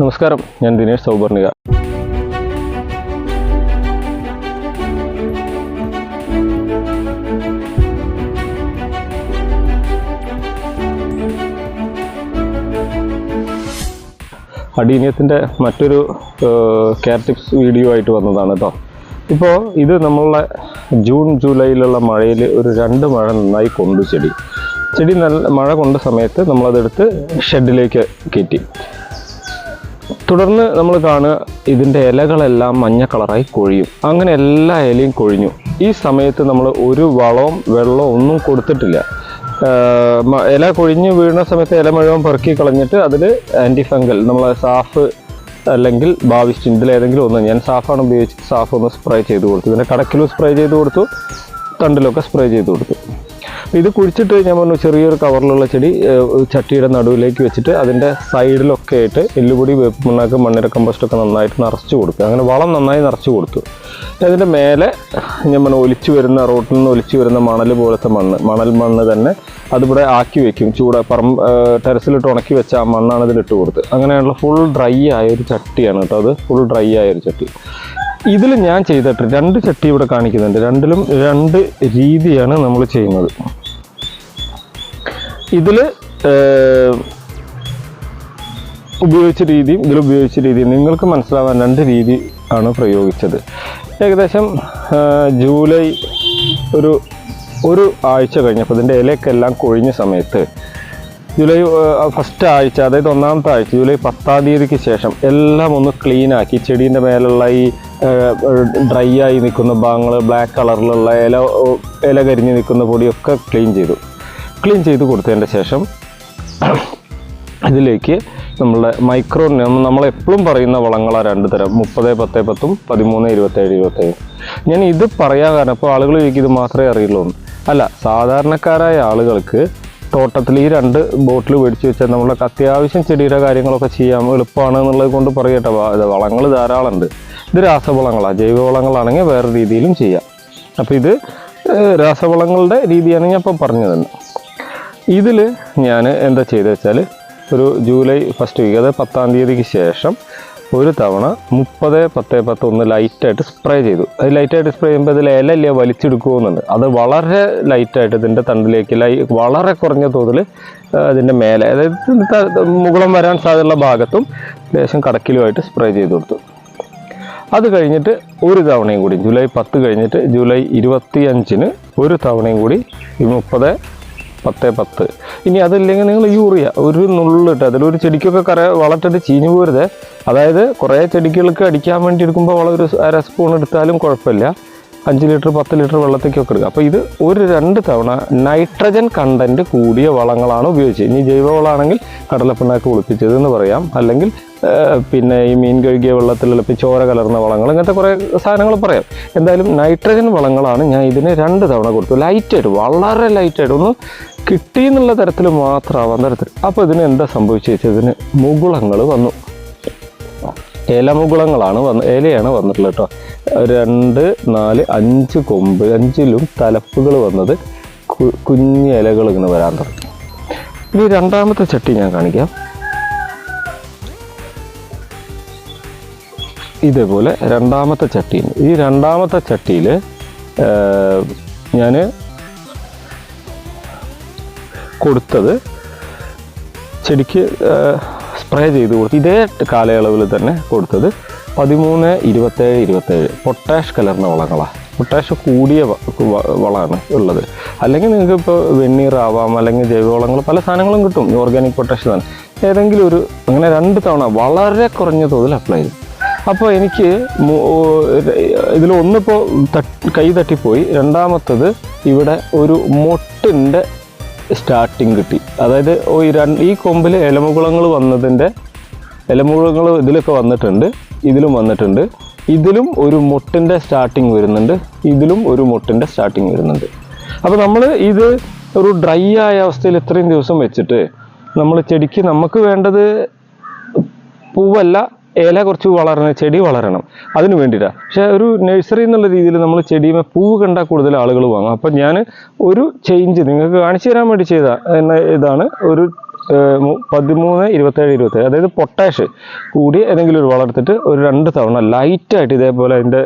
നമസ്കാരം ഞാൻ ദിനേഷ് സൗപർണിക അടീനിയത്തിന്റെ മറ്റൊരു കെയർ ടിപ്സ് വീഡിയോ ആയിട്ട് വന്നതാണ് കേട്ടോ ഇപ്പോൾ ഇത് നമ്മളുടെ ജൂൺ ജൂലൈയിലുള്ള മഴയിൽ ഒരു രണ്ട് മഴ നന്നായി കൊണ്ടു ചെടി. ചെടി നല്ല മഴ കൊണ്ട സമയത്ത് നമ്മളതെടുത്ത് ഷെഡിലേക്ക് കയറ്റി. തുടർന്ന് നമ്മൾ കാണുക ഇതിന്റെ ഇലകളെല്ലാം മഞ്ഞ കളറായി കൊഴിയും. അങ്ങനെ എല്ലാ ഇലയും കൊഴിഞ്ഞു. ഈ സമയത്ത് നമ്മൾ ഒരു വളവും വെള്ളവും ഒന്നും കൊടുത്തിട്ടില്ല. ഇല കൊഴിഞ്ഞ് വീഴുന്ന സമയത്ത് ഇല മുഴുവൻ പെറുക്കി കളഞ്ഞിട്ട് അതിൽ ആന്റി ഫംഗൽ നമ്മൾ സാഫ് അല്ലെങ്കിൽ ബാവിസ്റ്റിൻ ഇതിലേതെങ്കിലും ഒന്ന് ഞാൻ സാഫാണ് ഉപയോഗിച്ച് സാഫ് ഒന്ന് സ്പ്രേ ചെയ്ത് കൊടുത്തു ഇതിന്റെ കടക്കിലും സ്പ്രേ ചെയ്ത് കൊടുത്തു തണ്ടിലൊക്കെ സ്പ്രേ ചെയ്ത് കൊടുത്തു. ഇത് കുഴിച്ചിട്ട് ഞാൻ പറഞ്ഞു ചെറിയൊരു കവറിലുള്ള ചെടി ചട്ടിയുടെ നടുവിലേക്ക് വെച്ചിട്ട് അതിന്റെ സൈഡിലൊക്കെ ആയിട്ട് എല്ലുപൊടി വേപ്പ് മണ്ണിര കമ്പോസ്റ്റ് ഒക്കെ നന്നായിട്ട് നിറച്ച് കൊടുക്കുക. അങ്ങനെ വളം നന്നായി നിറച്ച് കൊടുത്തു. അതിന്റെ മേലെ ഞാൻ പറഞ്ഞു ഒലിച്ചു വരുന്ന റോട്ടിൽ നിന്ന് ഒലിച്ചു വരുന്ന മണൽ പോലത്തെ മണ്ണ് മണൽ മണ്ണ് തന്നെ അതിവിടെ ആക്കി വെക്കും. ചൂട് പറം ടെറസിലിട്ട് ഉണക്കി വെച്ച ആ മണ്ണാണ് ഇതിലിട്ട് കൊടുത്ത്. അങ്ങനെയുള്ള ഫുൾ ഡ്രൈ ആയ ഒരു ചട്ടിയാണ് കേട്ടോ അത്. ഫുൾ ഡ്രൈ ആയ ഒരു ചട്ടി. ഇതിൽ ഞാൻ ചെയ്തിട്ട് രണ്ട് ചട്ടി ഇവിടെ കാണിക്കുന്നുണ്ട്. രണ്ടിലും രണ്ട് രീതിയാണ് നമ്മൾ ചെയ്യുന്നത്. ഇതിൽ ഉപയോഗിച്ച രീതിയും ഇതിൽ ഉപയോഗിച്ച രീതിയും നിങ്ങൾക്ക് മനസ്സിലാവാൻ രണ്ട് രീതി ആണ് പ്രയോഗിച്ചത്. ഏകദേശം ജൂലൈ ഒരു ഒരു ആഴ്ച കഴിഞ്ഞപ്പോൾ ഇതിന്റെ ഇലയൊക്കെ എല്ലാം കൊഴിഞ്ഞ സമയത്ത് ജൂലൈ ഫസ്റ്റ് ആഴ്ച അതായത് ഒന്നാമത്തെ ആഴ്ച ജൂലൈ പത്താം തീയതിക്ക് ശേഷം എല്ലാം ഒന്ന് ക്ലീൻ ആക്കി ചെടീന്റെ മേലുള്ള ഈ ഡ്രൈ ആയി നിൽക്കുന്ന ഭാഗങ്ങൾ ബ്ലാക്ക് കളറിലുള്ള ഇല ഇല കരിഞ്ഞ് നിൽക്കുന്ന പൊടിയൊക്കെ ക്ലീൻ ചെയ്തു. ക്ലീൻ ചെയ്ത് കൊടുത്തതിന്റെ ശേഷം ഇതിലേക്ക് നമ്മളുടെ മൈക്രോ നമ്മളെപ്പോഴും പറയുന്ന വളങ്ങളാണ് രണ്ട് തരം മുപ്പത് പത്ത് പത്തും പതിമൂന്ന് ഇരുപത്തേഴ് ഇരുപത്തേഴ്. ഞാൻ ഇത് പറയാൻ കാരണം ഇപ്പോൾ ആളുകൾ ഇത് മാത്രമേ അറിയുള്ളൂ അല്ല സാധാരണക്കാരായ ആളുകൾക്ക് തോട്ടത്തിൽ ഈ രണ്ട് ബോട്ടിൽ മേടിച്ച് വെച്ചാൽ നമ്മളൊക്കെ അത്യാവശ്യം ചെടിയുടെ കാര്യങ്ങളൊക്കെ ചെയ്യാൻ എളുപ്പമാണ് എന്നുള്ളത് കൊണ്ട് പറയട്ടെ വളങ്ങൾ ധാരാളമുണ്ട്. ഇത് രാസവളങ്ങളാണ് ജൈവവളങ്ങളാണെങ്കിൽ വേറെ രീതിയിലും ചെയ്യാം. അപ്പോൾ ഇത് രാസവളങ്ങളുടെ രീതിയാണ് ഞാൻ ഇപ്പോൾ പറഞ്ഞു തന്നെ ഇതിൽ ഞാൻ എന്താ ചെയ്തത് വെച്ചാൽ ഒരു ജൂലൈ ഫസ്റ്റ് വീക്ക് അതായത് പത്താം തീയതിക്ക് ശേഷം ഒരു തവണ മുപ്പത് പത്ത് പത്ത് ഒന്ന് ലൈറ്റായിട്ട് സ്പ്രേ ചെയ്തു. അത് ലൈറ്റായിട്ട് സ്പ്രേ ചെയ്യുമ്പോൾ ഇതിൽ ഇലയില്ല വലിച്ചെടുക്കുമെന്നുണ്ട് അത് വളരെ ലൈറ്റായിട്ട് ഇതിന്റെ തണ്ടിലേക്ക് ലൈ വളരെ കുറഞ്ഞ തോതിൽ അതിന്റെ മേലെ അതായത് മുകളം വരാൻ സാധ്യതയുള്ള ഭാഗത്തും ലേശം കടക്കിലുമായിട്ട് സ്പ്രേ ചെയ്ത് കൊടുത്തു. അത് കഴിഞ്ഞിട്ട് ഒരു തവണയും കൂടി ജൂലൈ പത്ത് കഴിഞ്ഞിട്ട് ജൂലൈ ഇരുപത്തി അഞ്ചിന് ഒരു തവണയും കൂടി ഈ മുപ്പത് പത്ത് പത്ത്. ഇനി അതില്ലെങ്കിൽ നിങ്ങൾ യൂറിയ ഒരു നുള്ളിട്ട് അതിലൊരു ചെടിക്കൊക്കെ കര വളർത്തിട്ട് ചീഞ്ഞു പോരുത്. അതായത് കുറേ ചെടികൾക്ക് അടിക്കാൻ വേണ്ടി എടുക്കുമ്പോൾ വളരെ ഒരു അര സ്പൂൺ എടുത്താലും കുഴപ്പമില്ല. അഞ്ച് ലിറ്റർ പത്ത് ലിറ്റർ വെള്ളത്തേക്കൊക്കെ എടുക്കുക അപ്പോൾ ഇത് ഒരു രണ്ട് തവണ നൈട്രജൻ കണ്ടന്റ് കൂടിയ വളങ്ങളാണ് ഉപയോഗിച്ചത്. ഇനി ജൈവവളമാണെങ്കിൽ കടലപ്പിണ്ണാക്ക് കുളിപ്പിച്ചത് എന്ന് പറയാം. അല്ലെങ്കിൽ പിന്നെ ഈ മീൻ കഴുകിയ വെള്ളത്തിൽ ഇപ്പം ചോര കലർന്ന വളങ്ങൾ ഇങ്ങനത്തെ കുറേ സാധനങ്ങൾ പറയാം. എന്തായാലും നൈട്രജൻ വളങ്ങളാണ് ഞാൻ ഇതിന് രണ്ട് തവണ കൊടുത്തു. ലൈറ്റായിട്ട് വളരെ ലൈറ്റായിട്ട് ഒന്ന് കിട്ടി എന്നുള്ള തരത്തിൽ മാത്രമാവാൻ തരത്തിൽ. അപ്പോൾ ഇതിന് എന്താ സംഭവിച്ചു വെച്ചാൽ ഇതിന് മുകുളങ്ങൾ വന്നു. ഇലമുകുളങ്ങളാണ് വന്ന് ഇലയാണ് വന്നിട്ടുള്ളത് കേട്ടോ. രണ്ട് നാല് അഞ്ച് കൊമ്പ് അഞ്ചിലും തലപ്പുകൾ വന്നത് കുഞ്ഞു ഇലകൾ ഇങ്ങനെ വരാൻ തുടങ്ങി. ഇനി രണ്ടാമത്തെ ചട്ടി ഞാൻ കാണിക്കാം. ഇതേപോലെ രണ്ടാമത്തെ ചട്ടിയിൽ ഈ രണ്ടാമത്തെ ചട്ടിയിൽ ഞാൻ കൊടുത്തത് ചെടിക്ക് സ്പ്രേ ചെയ്ത് കൊടുത്ത് ഇതേ കാലയളവിൽ തന്നെ കൊടുത്തത് പതിമൂന്ന് ഇരുപത്തേഴ് ഇരുപത്തേഴ്. പൊട്ടാഷ് കലർന്ന വളങ്ങളാണ് പൊട്ടാഷ് കൂടിയ വളമാണ് ഉള്ളത്. അല്ലെങ്കിൽ നിങ്ങൾക്ക് ഇപ്പോൾ വെണ്ണീർ ആവാം അല്ലെങ്കിൽ ജൈവവളങ്ങൾ പല സാധനങ്ങളും കിട്ടും. ഓർഗാനിക് പൊട്ടാഷ് തന്നെ ഏതെങ്കിലും ഒരു അങ്ങനെ രണ്ട് തവണ വളരെ കുറഞ്ഞ തോതിൽ അപ്ലൈ ചെയ്തു അപ്പോൾ എനിക്ക് ഇതിൽ ഒന്നിപ്പോൾ കൈ തട്ടിപ്പോയി. രണ്ടാമത്തത് ഇവിടെ ഒരു മൊട്ടിന്റെ സ്റ്റാർട്ടിങ് കിട്ടി. അതായത് ഈ രണ്ട് ഈ കൊമ്പിൽ ഇലമുകുളങ്ങൾ വന്നതിന്റെ ഇലമുകുളങ്ങൾ ഇതിലൊക്കെ വന്നിട്ടുണ്ട് ഇതിലും വന്നിട്ടുണ്ട്. ഇതിലും ഒരു മുട്ടിന്റെ സ്റ്റാർട്ടിങ് വരുന്നുണ്ട് ഇതിലും ഒരു മുട്ടിന്റെ സ്റ്റാർട്ടിങ് വരുന്നുണ്ട്. അപ്പോൾ നമ്മൾ ഇത് ഒരു ഡ്രൈ ആയ അവസ്ഥയിൽ ഇത്രയും ദിവസം വെച്ചിട്ട് നമ്മൾ ചെടിക്ക് നമുക്ക് വേണ്ടത് പൂവല്ല ഇല കുറച്ച് വളരണം ചെടി വളരണം. അതിന് വേണ്ടിയിട്ടാണ് പക്ഷേ ഒരു നഴ്സറി എന്നുള്ള രീതിയിൽ നമ്മൾ ചെടിയുമേ പൂവ് കണ്ടാൽ കൂടുതൽ ആളുകൾ വാങ്ങും. അപ്പം ഞാൻ ഒരു ചേഞ്ച് നിങ്ങൾക്ക് കാണിച്ചു തരാൻ വേണ്ടി ചെയ്ത ഇതാണ് ഒരു പതിമൂന്ന് ഇരുപത്തേഴ് ഇരുപത്തേഴ്. അതായത് പൊട്ടാഷ് കൂടി ഏതെങ്കിലും ഒരു വളർത്തിട്ട് ഒരു രണ്ട് തവണ ലൈറ്റായിട്ട് ഇതേപോലെ അതിന്റെ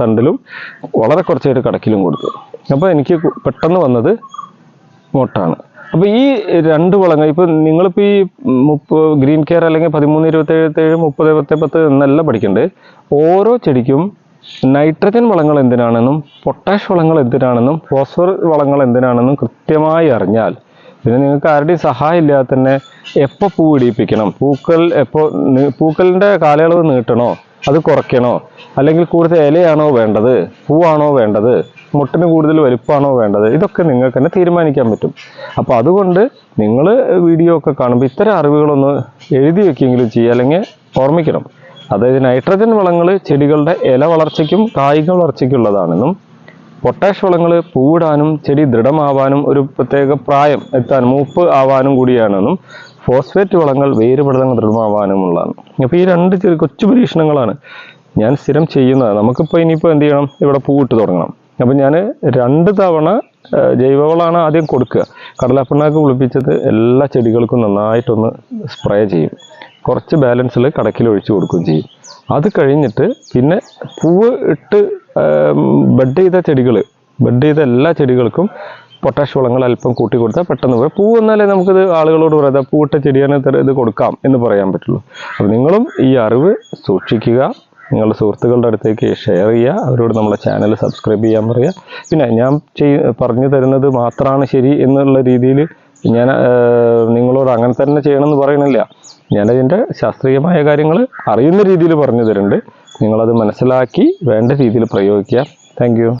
തണ്ടിലും വളരെ കുറച്ചായിട്ട് കടക്കിലും കൊടുത്തു. അപ്പോൾ എനിക്ക് പെട്ടെന്ന് വന്നത് മൊട്ടാണ്. അപ്പോൾ ഈ രണ്ട് വളങ്ങൾ ഇപ്പോൾ നിങ്ങളിപ്പോൾ ഈ മുപ്പ ഗ്രീൻ കെയർ അല്ലെങ്കിൽ പതിമൂന്ന് ഇരുപത്തി ഏഴ് മുപ്പത് പത്ത് പത്ത് എന്നെല്ലാം പഠിക്കണ്ടേ. ഓരോ ചെടിക്കും നൈട്രജൻ വളങ്ങൾ എന്തിനാണെന്നും പൊട്ടാഷ് വളങ്ങൾ എന്തിനാണെന്നും ഫോസ്ഫർ വളങ്ങൾ എന്തിനാണെന്നും കൃത്യമായി അറിഞ്ഞാൽ പിന്നെ നിങ്ങൾക്ക് ആരുടെയും സഹായം ഇല്ലാതെ തന്നെ എപ്പോൾ പൂ ഇടിയിപ്പിക്കണം പൂക്കൾ എപ്പോൾ പൂക്കളിന്റെ കാലയളവ് നീട്ടണോ? അത് കുറയ്ക്കണോ? അല്ലെങ്കിൽ കൂടുതൽ ഇലയാണോ വേണ്ടത്? പൂവാണോ വേണ്ടത്? മുട്ടിന് കൂടുതൽ വലുപ്പമാണോ വേണ്ടത്? ഇതൊക്കെ നിങ്ങൾക്ക് തന്നെ തീരുമാനിക്കാൻ പറ്റും. അപ്പോൾ അതുകൊണ്ട് നിങ്ങൾ വീഡിയോ ഒക്കെ കാണുമ്പോൾ ഇത്തരം അറിവുകളൊന്ന് എഴുതി വെക്കെങ്കിലും ചെയ്യുക അല്ലെങ്കിൽ ഓർമ്മിക്കണം. അതായത് നൈട്രജൻ വളങ്ങൾ ചെടികളുടെ ഇല വളർച്ചയ്ക്കും കായിക വളർച്ചയ്ക്കുള്ളതാണെന്നും പൊട്ടാഷ് വളങ്ങൾ പൂവിടാനും ചെടി ദൃഢമാവാനും ഒരു പ്രത്യേക പ്രായം എത്താൻ മൂപ്പ് ആവാനും കൂടിയാണെന്നും ഫോസ്ഫേറ്റ് വളങ്ങൾ വേര് പടലങ്ങൾ ദൃഢമാവാനുമുള്ളതാണ് അപ്പോൾ ഈ രണ്ട് ചെറിയ കൊച്ചു പരീക്ഷണങ്ങളാണ് ഞാൻ സ്ഥിരം ചെയ്യുന്നത്. നമുക്കിപ്പോൾ ഇനിയിപ്പോൾ എന്ത് ചെയ്യണം? ഇവിടെ പൂവിട്ട് തുടങ്ങണം. അപ്പം ഞാൻ രണ്ട് തവണ ജൈവവളമാണ് ആദ്യം കൊടുക്കുക. കടലപ്പിണ്ണാക്ക് കുളിപ്പിച്ചത് എല്ലാ ചെടികൾക്കും നന്നായിട്ടൊന്ന് സ്പ്രേ ചെയ്യും. കുറച്ച് ബാലൻസിൽ കടക്കിൽ ഒഴിച്ചു കൊടുക്കുകയും ചെയ്യും. അത് കഴിഞ്ഞിട്ട് പിന്നെ പൂവ് ഇട്ട് ബഡ് ചെയ്ത ചെടികൾ ബഡ് ചെയ്ത എല്ലാ ചെടികൾക്കും പൊട്ടാഷ് വളങ്ങൾ അല്പം കൂട്ടി കൊടുത്താൽ പെട്ടെന്ന് പോയി. പൂ വന്നാലേ നമുക്കിത് ആളുകളോട് പറയാം പൂവിട്ട ചെടിയാണ് ഇത് കൊടുക്കാം എന്ന് പറയാൻ പറ്റുള്ളൂ. അപ്പോൾ നിങ്ങളും ഈ അറിവ് സൂക്ഷിക്കുക. നിങ്ങളുടെ സുഹൃത്തുക്കളുടെ അടുത്തേക്ക് ഷെയർ ചെയ്യുക. അവരോട് നമ്മുടെ ചാനൽ സബ്സ്ക്രൈബ് ചെയ്യാൻ പറയുക. പിന്നെ ഞാൻ ചെയ് പറഞ്ഞു തരുന്നത് മാത്രമാണ് ശരി എന്നുള്ള രീതിയിൽ ഞാൻ നിങ്ങളോട് അങ്ങനെ തന്നെ ചെയ്യണമെന്ന് പറയണില്ല ഞാനതിന്റെ ശാസ്ത്രീയമായ കാര്യങ്ങൾ അറിയുന്ന രീതിയിൽ പറഞ്ഞു തരുന്നുണ്ട്. നിങ്ങളത് മനസ്സിലാക്കി വേണ്ട രീതിയിൽ പ്രയോഗിക്കുക. താങ്ക്